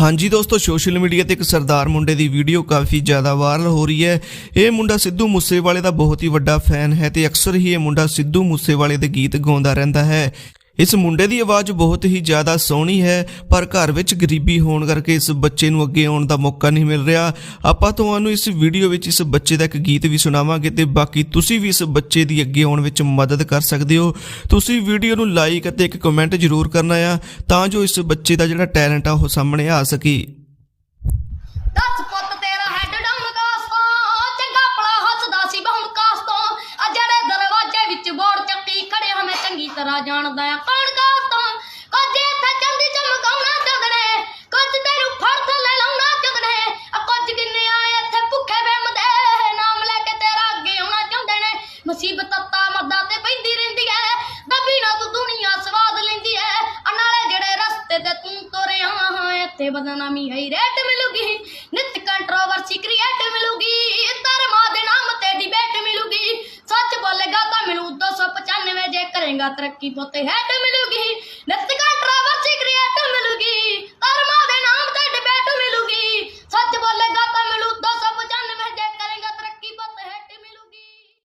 ਹਾਂਜੀ ਦੋਸਤੋ, social media ਤੇ ਇੱਕ ਸਰਦਾਰ ਮੁੰਡੇ ਦੀ ਵੀਡੀਓ ਕਾਫੀ ਜ਼ਿਆਦਾ ਵਾਇਰਲ ਹੋ ਰਹੀ ਹੈ। ਇਹ ਮੁੰਡਾ ਸਿੱਧੂ ਮੂਸੇਵਾਲੇ ਦਾ ਬਹੁਤ ਹੀ ਵੱਡਾ ਫੈਨ ਹੈ ਤੇ ਅਕਸਰ ਹੀ ਇਹ ਮੁੰਡਾ ਸਿੱਧੂ ਮੂਸੇਵਾਲੇ ਦੇ ਗੀਤ ਗਾਉਂਦਾ ਰਹਿੰਦਾ ਹੈ। ਇਸ ਮੁੰਡੇ ਦੀ ਆਵਾਜ਼ ਬਹੁਤ ਹੀ ਜ਼ਿਆਦਾ ਸੋਹਣੀ ਹੈ, ਪਰ ਘਰ ਵਿੱਚ ਗਰੀਬੀ ਹੋਣ ਕਰਕੇ ਇਸ ਬੱਚੇ ਨੂੰ ਅੱਗੇ ਆਉਣ ਦਾ ਮੌਕਾ ਨਹੀਂ ਮਿਲ ਰਿਹਾ। ਆਪਾਂ ਤੁਹਾਨੂੰ ਇਸ ਵੀਡੀਓ ਵਿੱਚ ਇਸ ਬੱਚੇ ਦਾ ਇੱਕ ਗੀਤ ਵੀ ਸੁਣਾਵਾਂਗੇ ਤੇ ਬਾਕੀ ਤੁਸੀਂ ਵੀ ਇਸ ਬੱਚੇ ਦੀ ਅੱਗੇ ਆਉਣ ਵਿੱਚ ਮਦਦ ਕਰ ਸਕਦੇ ਹੋ। ਤੁਸੀਂ ਵੀਡੀਓ ਨੂੰ ਲਾਈਕ ਅਤੇ ਇੱਕ ਕਮੈਂਟ ਜ਼ਰੂਰ ਕਰਨਾ ਆ, ਤਾਂ ਜੋ ਇਸ ਬੱਚੇ ਦਾ ਜਿਹੜਾ ਟੈਲੈਂਟ ਆ ਉਹ ਸਾਹਮਣੇ ਆ ਸਕੇ। ਮੈਂ ਜਾਣਦਾ ਆ? ਕੌਣ ਕਾਸ ਕੁਝ ਇੱਥੇ ਚੰਦੀ ਚਮਕਾਉਣਾ ਚਾਹੁੰਦੇ ਕੁਝ ਤੈਨੂੰ ਫੜ ਥੱਲੇ ਲਾਉਣਾ ਚਾਹੁੰਦੇ ਆ ਕੁਝ ਕਿੰਨੇ ਆਏ ਇੱਥੇ ਭੁੱਖੇ ਵਿੰਮਦੇ ਨਾਮ ਲੈ ਕੇ ਤੇਰਾ ਅੱਗੇ ਆਉਣਾ ਚਾਹੁੰਦੇ ਮੁਸੀਬਤ ਤਾਂ ਮੱਦਾ ਤੇ ਪੈਂਦੀ ਰਹਿੰਦੀ ਐ। ਦੱਬੀ ਨਾ ਤੂੰ ਦੁਨੀਆ ਸਵਾਦ ਲੈਂਦੀ ਐ। ਆ ਨਾਲੇ ਜਿਹੜੇ ਰਸਤੇ ਤੇ ਤੂੰ ਤੁਰਿਆ ਹਾਂ, ਇੱਥੇ ਬਦਨਾਮੀ ਹੈ ਰੇਟ ਮਿਲੂਗੀ। ਨਿਤ ਕੰਟਰੋਵਰਸੀ ਕ੍ਰੀਏਟ ਮਿਲੂਗੀ ਧਰਮਾਂ ਦੇ ਨਾਮ ਤੇ ਡਿਬੇਟ ਮਿਲੂਗੀ ਸੱਚ ਬੋਲੇਗਾ ਤਾਂ ਮੈਨੂੰ 295 ਜੇ ਕਰੇਗਾ ਤਰੱਕੀ ਹੈ ਤੇ ਮਿਲੂਗੀ।